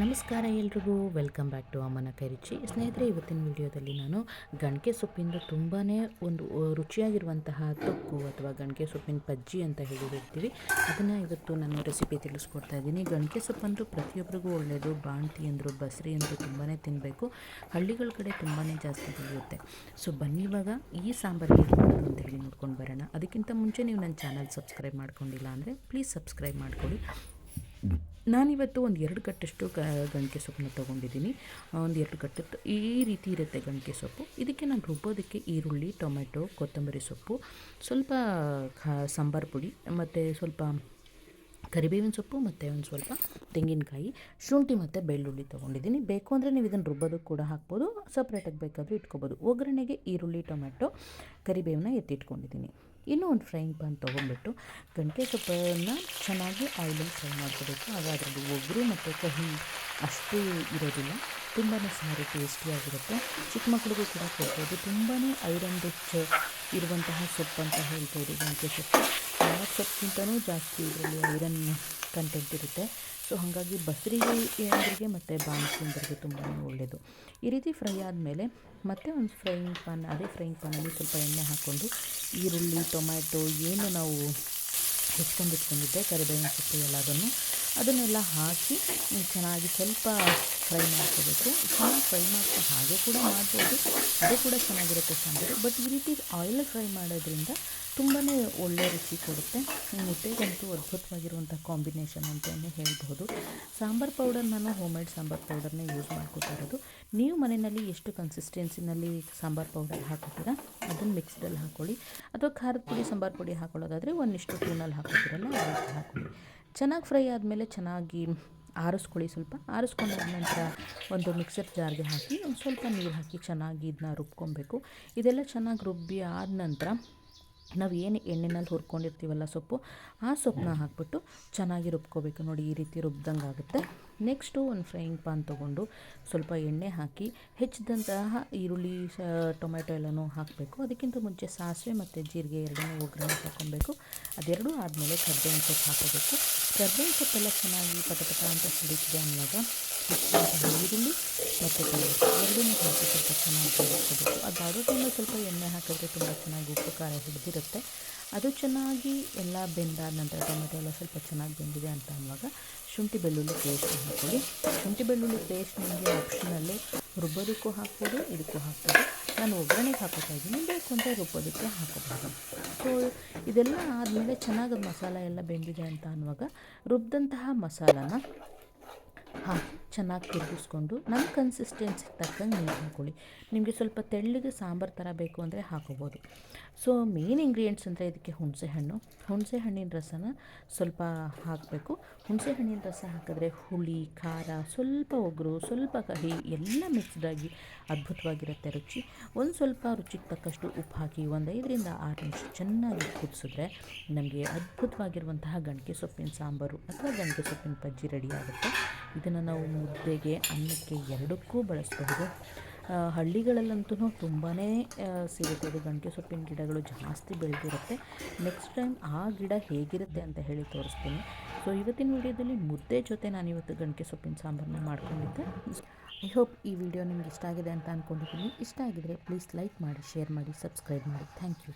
ನಮಸ್ಕಾರ ಎಲ್ರಿಗೂ. Welcome back to ಅಮ್ಮನ ಕೈರುಚಿ ಸ್ನೇಹಿತರೆ, ಇವತ್ತಿನ ವಿಡಿಯೋದಲ್ಲಿ ನಾನು ಗಣಕೆ ಸೊಪ್ಪಿಂದ ತುಂಬಾ ಒಂದು ರುಚಿಯಾಗಿರುವಂತಹ ತೊಕ್ಕು ಅಥವಾ ಗಣಕೆ ಸೊಪ್ಪಿನ ಪಜ್ಜಿ ಅಂತ ಹೇಳಿರ್ತೀವಿ ಅದನ್ನು ಇವತ್ತು ನಾನು ರೆಸಿಪಿ ತಿಳಿಸ್ಕೊಡ್ತಾ ಇದ್ದೀನಿ. ಗಣಕೆ ಸೊಪ್ಪಂತೂ ಪ್ರತಿಯೊಬ್ಬರಿಗೂ ಒಳ್ಳೆಯದು ಬಾಣ್ತಿ ಅಂದರು, ಬಸರಿ ಅಂದರು ತುಂಬಾ ತಿನ್ನಬೇಕು ಹಳ್ಳಿಗಳ ಕಡೆ ತುಂಬಾ ಜಾಸ್ತಿ ಬೆಳೆಯುತ್ತೆ. ಸೊ, ಬನ್ನಿ ಇವಾಗ ಈ ಸಾಂಬಾರು ಹೇಗೆ ಅಂತ ಹೇಳಿ ನೋಡ್ಕೊಂಡು ಬರೋಣ. ಅದಕ್ಕಿಂತ ಮುಂಚೆ ನೀವು ನನ್ನ ಚಾನಲ್ ಸಬ್ಸ್ಕ್ರೈಬ್ ಮಾಡ್ಕೊಂಡಿಲ್ಲ ಅಂದರೆ ಪ್ಲೀಸ್ ಸಬ್ಸ್ಕ್ರೈಬ್ ಮಾಡ್ಕೊಳ್ಳಿ. ನಾನಿವತ್ತು ಒಂದು ಎರಡು ಕಟ್ಟಷ್ಟು ಕ, ಗಂಟೆ ಸೊಪ್ಪನ್ನ ತೊಗೊಂಡಿದ್ದೀನಿ. ಒಂದು ಎರಡು ಕಟ್ಟದ್ದು ಈ ರೀತಿ ಇರುತ್ತೆ ಗಂಟೆ ಸೊಪ್ಪು. ಇದಕ್ಕೆ ನಾನು ರುಬ್ಬೋದಕ್ಕೆ ಈರುಳ್ಳಿ ಟೊಮೆಟೊ ಕೊತ್ತಂಬರಿ ಸೊಪ್ಪು, ಸ್ವಲ್ಪ ಸಾಂಬಾರ್ ಸಾಂಬಾರು ಪುಡಿ, ಮತ್ತು ಸ್ವಲ್ಪ ಕರಿಬೇವಿನ ಸೊಪ್ಪು, ಮತ್ತು ಒಂದು ಸ್ವಲ್ಪ ತೆಂಗಿನಕಾಯಿ, ಶುಂಠಿ ಮತ್ತು ಬೆಳ್ಳುಳ್ಳಿ ತೊಗೊಂಡಿದ್ದೀನಿ. ಬೇಕು ಅಂದರೆ ನೀವು ಇದನ್ನು ರುಬ್ಬೋದಕ್ಕೆ ಕೂಡ ಹಾಕ್ಬೋದು. ಸಪ್ರೇಟಾಗಿ ಬೇಕಾದರೂ ಇಟ್ಕೋಬೋದು. ಒಗ್ಗರಣೆಗೆ ಈರುಳ್ಳಿ ಟೊಮೆಟೊ ಕರಿಬೇವನ್ನ ಎತ್ತಿಟ್ಕೊಂಡಿದ್ದೀನಿ. ಇನ್ನೂ ಒಂದು ಫ್ರೈಯಿಂಗ್ ಪ್ಯಾನ್ ತೊಗೊಂಡ್ಬಿಟ್ಟು ಗಂಟೆ ಸೊಪ್ಪನ್ನು ಚೆನ್ನಾಗಿ ಆಯಿಲಲ್ಲಿ ಫ್ರೈ ಮಾಡ್ಕೋಬೇಕು. ಆಗ ಅದರಲ್ಲಿ ಒಬ್ಬರು ಮತ್ತು ಕಹಿ ಅಷ್ಟು ಇರೋದಿಲ್ಲ. ತುಂಬಾ ಸಾರಿ ಟೇಸ್ಟಿಯಾಗಿರುತ್ತೆ ಚಿಕ್ಕ ಮಕ್ಕಳಿಗೂ ಕೂಡ ಕೊಡ್ಬೋದು. ತುಂಬಾ ಐರನ್ ರಿಚ್ ಇರುವಂತಹ ಸೊಪ್ಪು ಅಂತ ಹೇಳ್ಬೋದು ಗಂಟೆ ಸೊಪ್ಪು ಯಾವ ಸೊಪ್ಪಿಗಿಂತನೂ ಜಾಸ್ತಿ ಇದರಲ್ಲಿ ಐರನ್ ಕಂಟೆಂಟ್ ಇರುತ್ತೆ. ಸೊ ಹಾಗಾಗಿ ಬಸರಿಗೆ ಏಂದ್ರಿಗೆ ಮತ್ತು ಬಾಣಸಿಂದ್ರಿಗೆ ತುಂಬಾ ಒಳ್ಳೆಯದು ಈ ರೀತಿ ಫ್ರೈ ಆದಮೇಲೆ ಮತ್ತೆ ಒಂದು ಫ್ರೈಯಿಂಗ್ ಪಾನ್ ಅದೇ ಫ್ರೈಯಿಂಗ್ ಪಾನಲ್ಲಿ ಸ್ವಲ್ಪ ಎಣ್ಣೆ ಹಾಕ್ಕೊಂಡು ಈರುಳ್ಳಿ, ಟೊಮ್ಯಾಟೊ, ಏನು ನಾವು ಹೆಚ್ಕೊಂಡು ಇಟ್ಕೊಂಡಿದ್ದೆ, ಕರಿಬೇವಿನ ಸೊಪ್ಪು ಎಲ್ಲದನ್ನು ಅದನ್ನೆಲ್ಲ ಹಾಕಿ ಚೆನ್ನಾಗಿ ಸ್ವಲ್ಪ ಫ್ರೈ ಮಾಡ್ಕೋಬೇಕು. ಚೆನ್ನಾಗಿ ಫ್ರೈ ಮಾಡ್ತಾ ಹಾಗೆ ಕೂಡ ಮಾಡ್ಬೋದು. ಅದು ಕೂಡ ಚೆನ್ನಾಗಿರುತ್ತೆ ಸಾಂಬಾರು. ಬಟ್ ಈ ರೀತಿ ಆಯಿಲ್ ಫ್ರೈ ಮಾಡೋದ್ರಿಂದ ತುಂಬಾ ಒಳ್ಳೆ ರುಚಿ ಕೊಡುತ್ತೆ. ಮುಟ್ಟೆಗಂತೂ ಅದ್ಭುತವಾಗಿರುವಂಥ ಕಾಂಬಿನೇಷನ್ ಅಂತಲೇ ಹೇಳ್ಬೋದು. ಸಾಂಬಾರು ಪೌಡರ್ ನಾನು ಹೋಮ್ ಮೇಡ್ ಸಾಂಬಾರು ಪೌಡರ್ನೇ ಯೂಸ್ ಮಾಡ್ಕೋತಾ ಇರೋದು. ನೀವು ಮನೆಯಲ್ಲಿ ಎಷ್ಟು ಕನ್ಸಿಸ್ಟೆನ್ಸಿನಲ್ಲಿ ಸಾಂಬಾರು ಪೌಡರ್ ಹಾಕೋತೀರ ಅದನ್ನು ಮಿಕ್ಸ್ಡಲ್ಲಿ ಹಾಕ್ಕೊಳ್ಳಿ ಅಥವಾ ಖಾರದ ಪುಡಿ, ಸಾಂಬಾರು ಪುಡಿ ಹಾಕೊಳ್ಳೋದಾದರೆ ಒಂದಿಷ್ಟು ಟೂನಲ್ಲಿ ಹಾಕೋತಿರಲ್ಲ ಅದಕ್ಕೆ ಹಾಕ್ಕೊಳ್ಳಿ ಚೆನ್ನಾಗಿ ಫ್ರೈ ಆದಮೇಲೆ ಚೆನ್ನಾಗಿ ಆರಿಸ್ಕೊಳ್ಳಿ ಸ್ವಲ್ಪ. ಆರಿಸ್ಕೊಂಡಾದ ನಂತರ ಒಂದು ಮಿಕ್ಸರ್ ಜಾರ್ಗೆ ಹಾಕಿ ಒಂದು ಸ್ವಲ್ಪ ನೀರು ಹಾಕಿ ಚೆನ್ನಾಗಿ ಇದನ್ನ ರುಬ್ಕೊಬೇಕು. ಇದೆಲ್ಲ ಚೆನ್ನಾಗಿ ರುಬ್ಬಿ ಆದ ನಂತರ ನಾವು ಏನು ಎಣ್ಣೆನಲ್ಲಿ ಹುರ್ಕೊಂಡಿರ್ತೀವಲ್ಲ ಸೊಪ್ಪು, ಆ ಸೊಪ್ಪನ್ನ ಹಾಕ್ಬಿಟ್ಟು ಚೆನ್ನಾಗಿ ರುಬ್ಕೋಬೇಕು. ನೋಡಿ, ಈ ರೀತಿ ರುಬ್ದಂಗೆ ಆಗುತ್ತೆ. ನೆಕ್ಸ್ಟು ಒಂದು ಫ್ರೈಯಿಂಗ್ ಪಾನ್ ತೊಗೊಂಡು ಸ್ವಲ್ಪ ಎಣ್ಣೆ ಹಾಕಿ, ಹೆಚ್ಚಿದಂತಹ ಈರುಳ್ಳಿ ಟೊಮೆಟೊ ಎಲ್ಲನೂ ಹಾಕಬೇಕು. ಅದಕ್ಕಿಂತ ಮುಂಚೆ ಸಾಸಿವೆ ಮತ್ತು ಜೀರಿಗೆ ಎರಡನ್ನೂ ಒಗ್ಗರಣೆ ಹಾಕ್ಕೊಬೇಕು ಅದೆರಡೂ ಆದಮೇಲೆ ಕರ್ಬೇವಿನ ಸೊಪ್ಪು ಹಾಕೋಬೇಕು. ಕರ್ಬೇವಿನ ಸೊಪ್ಪೆಲ್ಲ ಚೆನ್ನಾಗಿ ಪಟಪಟ ಅಂತ ಸಿಡಿಸಿದೆ ಅನ್ನುವಾಗ ಈರುಳ್ಳಿ ಮತ್ತು ಎರಡನ್ನೂ ಹಾಕಿ ಸ್ವಲ್ಪ ಚೆನ್ನಾಗಿ ಬೇಯಿಸ್ಕೋಬೇಕು ಅದು ಟೈಮಲ್ಲಿ ಸ್ವಲ್ಪ ಎಣ್ಣೆ ಹಾಕಿದ್ರೆ ತುಂಬ ಚೆನ್ನಾಗಿ ಉಪ್ಪು, ಖಾರ ಹಿಡಿದಿರುತ್ತೆ. ಅದು ಚೆನ್ನಾಗಿ ಎಲ್ಲ ಬೆಂದಾದ ನಂತರ ಟೊಮೆಟೊ ಎಲ್ಲ ಸ್ವಲ್ಪ ಚೆನ್ನಾಗಿ ಬೆಂದಿದೆ ಅಂತ ಅನ್ನುವಾಗ ಶುಂಠಿ ಬೆಳ್ಳುಳ್ಳಿ ಪೇಸ್ಟ್ ಹಾಕ್ಕೊಳ್ಳಿ ಶುಂಠಿ ಬೆಳ್ಳುಳ್ಳಿ ಪೇಸ್ಟ್ ನಿಮಗೆ ಆಪ್ಷನಲ್ಲು ರುಬ್ಬೋದಕ್ಕೂ ಹಾಕ್ಬೋದು, ಇದಕ್ಕೂ ಹಾಕ್ಬೋದು. ನಾನು ಒಗ್ಗರಣೆಗೆ ಹಾಕೋತಾ ಇದ್ದೀನಿ, ಬೇಕು ಅಂತ ರುಬ್ಬೋದಕ್ಕೆ ಹಾಕೋಬೋದು. ಸೊ ಇದೆಲ್ಲ ಆದಮೇಲೆ ಚೆನ್ನಾಗಿ ಮಸಾಲ ಎಲ್ಲ ಬೆಂದಿದೆ ಅಂತ ಅನ್ನುವಾಗ ರುಬ್ಬಿದಂತಹ ಮಸಾಲಾನ ಹಾಕಿ ಚೆನ್ನಾಗಿ ತಿರುಗಿಸ್ಕೊಂಡು ನಮ್ಮ ಕನ್ಸಿಸ್ಟೆನ್ಸಿಗೆ ತಕ್ಕಂಗೆ ನೀರು ಹಾಕ್ಕೊಳ್ಳಿ ನಿಮಗೆ ಸ್ವಲ್ಪ ತೆಳ್ಳಗೆ ಸಾಂಬಾರು ಥರ ಬೇಕು ಅಂದರೆ ಹಾಕೋಬೋದು. ಸೊ ಮೇನ್ ಇಂಗ್ರೀಡಿಯೆಂಟ್ಸ್ ಅಂದರೆ ಇದಕ್ಕೆ ಹುಣಸೆ ಹಣ್ಣು. ಹುಣಸೆ ಹಣ್ಣಿನ ರಸನ ಸ್ವಲ್ಪ ಹಾಕಬೇಕು. ಹುಣಸೆ ಹಣ್ಣಿನ ರಸ ಹಾಕಿದ್ರೆ ಹುಳಿ, ಖಾರ, ಸ್ವಲ್ಪ ಒಗ್ಗರು ಸ್ವಲ್ಪ ಕಹಿ, ಎಲ್ಲ ಮಿಕ್ಸ್ಡಾಗಿ ಅದ್ಭುತವಾಗಿರುತ್ತೆ ರುಚಿ. ಒಂದು ಸ್ವಲ್ಪ ರುಚಿಗೆ ತಕ್ಕಷ್ಟು ಉಪ್ಪು ಹಾಕಿ ಒಂದು ಐದರಿಂದ ಆರು ನಿಮಿಷ ಚೆನ್ನಾಗಿ ಕುದಿಸಿದ್ರೆ ನಮಗೆ ಅದ್ಭುತವಾಗಿರುವಂತಹ ಗಂಟೆ ಸೊಪ್ಪಿನ ಸಾಂಬಾರು ಅಥವಾ ಗಂಟೆ ಸೊಪ್ಪಿನ ಬಜ್ಜಿ ರೆಡಿ ಆಗುತ್ತೆ. ಇದನ್ನು ನಾವು ಮುದ್ದೆಗೆ, ಅನ್ನಕ್ಕೆ ಎರಡಕ್ಕೂ ಬಳಸಬಹುದು. ಹಳ್ಳಿಗಳಲ್ಲಂತೂ ತುಂಬಾ ಅದು ಗಂಟೆ ಸೊಪ್ಪಿನ ಗಿಡಗಳು ಜಾಸ್ತಿ ಬೆಳೆದಿರುತ್ತೆ. ನೆಕ್ಸ್ಟ್ ಟೈಮ್ ಆ ಗಿಡ ಹೇಗಿರುತ್ತೆ ಅಂತ ಹೇಳಿ ತೋರಿಸ್ತೀನಿ. ಸೊ ಇವತ್ತಿನ ವಿಡಿಯೋದಲ್ಲಿ ಮುದ್ದೆ ಜೊತೆ ನಾನು ಇವತ್ತು ಗಂಟೆ ಸೊಪ್ಪಿನ ಸಾಂಬಾರನ್ನ ಮಾಡ್ಕೊಂಡಿದ್ದೆ. ಐ ಹೋಪ್ ಈ ವಿಡಿಯೋ ನಿಮ್ಗೆ ಇಷ್ಟ ಆಗಿದೆ ಅಂತ ಅಂದ್ಕೊಂಡಿದ್ದೀನಿ ಇಷ್ಟ ಆಗಿದ್ರೆ ಪ್ಲೀಸ್ ಲೈಕ್ ಮಾಡಿ ಶೇರ್ ಮಾಡಿ ಸಬ್ಸ್ಕ್ರೈಬ್ ಮಾಡಿ. Thank you